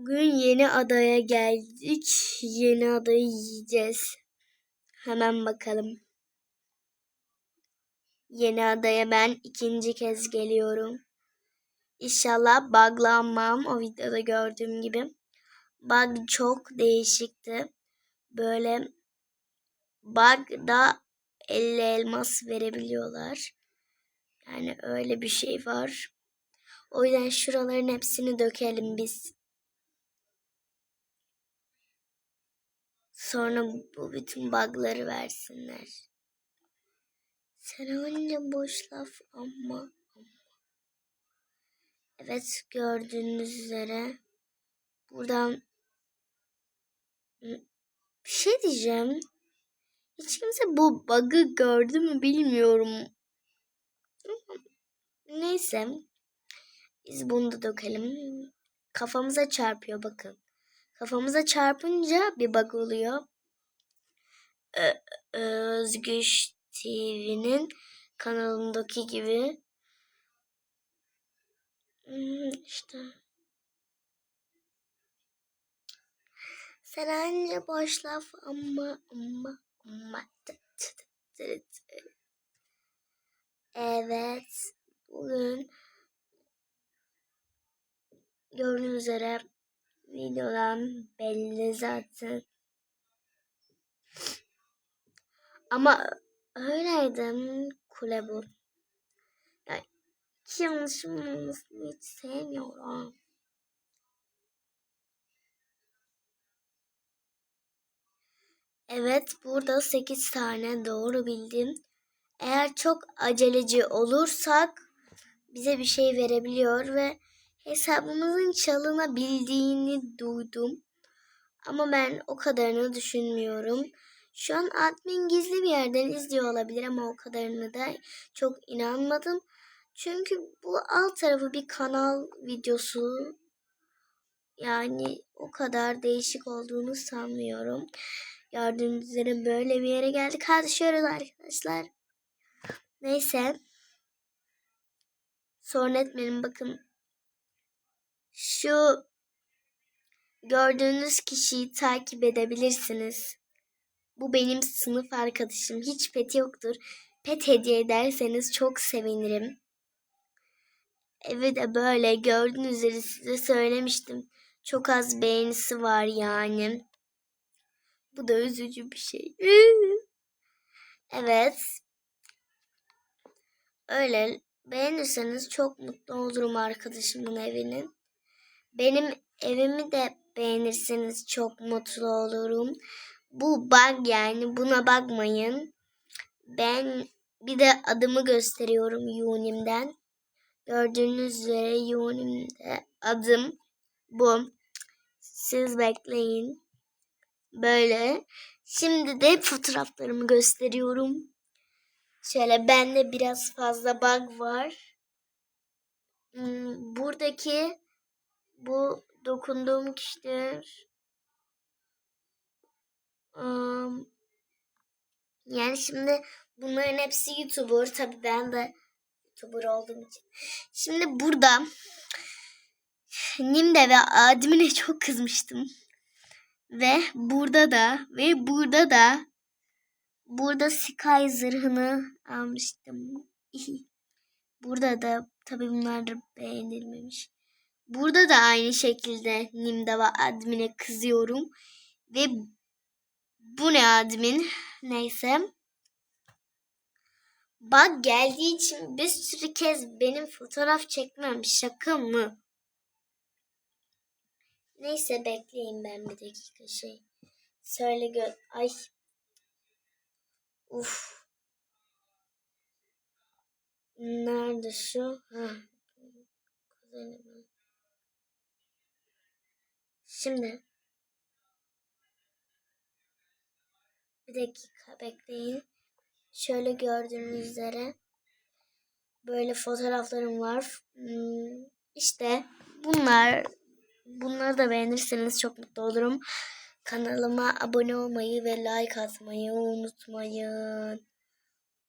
Bugün yeni adaya geldik. Yeni adayı yiyeceğiz. Hemen bakalım. Yeni adaya ben ikinci kez geliyorum. İnşallah buglanmam o videoda gördüğüm gibi. Bug çok değişikti. Böyle bug'da 50 elmas verebiliyorlar. Yani öyle bir şey var. O yüzden şuraların hepsini dökelim biz. Sonra bu bütün bug'ları versinler. Sen anne boş laf ama. Evet gördüğünüz üzere buradan bir şey diyeceğim. Hiç kimse bu bug'ı gördü mü bilmiyorum. Neyse. Biz bunu da dökelim. Kafamıza çarpıyor bakın. Kafamıza çarpınca bir bug oluyor. Özgüç TV'nin kanalındaki gibi. Hmm, işte. Sen anca boş laf ama ama ama. Evet. Bugün gördüğünüz üzere videodan belli zaten. Ama öyleydim kule bu. Yani hiç yanlışım olmasını hiç sevmiyorum. Evet burada 8 tane doğru bildim. Eğer çok aceleci olursak bize bir şey verebiliyor ve hesabımızın çalınabildiğini duydum. Ama ben o kadarını düşünmüyorum. Şu an admin gizli bir yerden izliyor olabilir ama o kadarını da çok inanmadım. Çünkü bu alt tarafı bir kanal videosu. Yani o kadar değişik olduğunu sanmıyorum. Gördüğünüz üzere böyle bir yere geldik. Hadi şöyle arkadaşlar. Neyse. Sorun etmeyin bakın. Şu gördüğünüz kişiyi takip edebilirsiniz. Bu benim sınıf arkadaşım. Hiç pet yoktur. Pet hediye ederseniz çok sevinirim. Evi böyle gördüğünüz üzere size söylemiştim. Çok az beğenisi var yani. Bu da üzücü bir şey. evet. Öyle beğenirseniz çok mutlu olurum arkadaşımın evinin. Benim evimi de beğenirseniz çok mutlu olurum. Bu bug yani buna bakmayın. Ben bir de adımı gösteriyorum Yunim'den. Gördüğünüz üzere Yunim'de adım bu. Siz bekleyin. Böyle. Şimdi de fotoğraflarımı gösteriyorum. Şöyle bende biraz fazla bug var. Hmm, buradaki bu dokunduğum kişiler um, yani şimdi bunların hepsi YouTuber. Tabii ben de YouTuber olduğum için. Şimdi burada Nimde ve Adem'ine çok kızmıştım. Ve burada da ve burada da burada Sky zırhını almıştım. burada da tabii bunlar beğenilmemiş. Burada da aynı şekilde Nimde ve admine kızıyorum. Ve bu ne admin? Neyse. Bak geldiği için bir sürü kez benim fotoğraf çekmem şaka mı? Neyse bekleyin ben bir dakika şey. Söyle gö... Ay. Uf. Nerede şu? Ha. Şimdi. Bir dakika bekleyin. Şöyle gördüğünüz üzere böyle fotoğraflarım var. Hmm, işte bunlar bunları da beğenirseniz çok mutlu olurum. Kanalıma abone olmayı ve like atmayı unutmayın.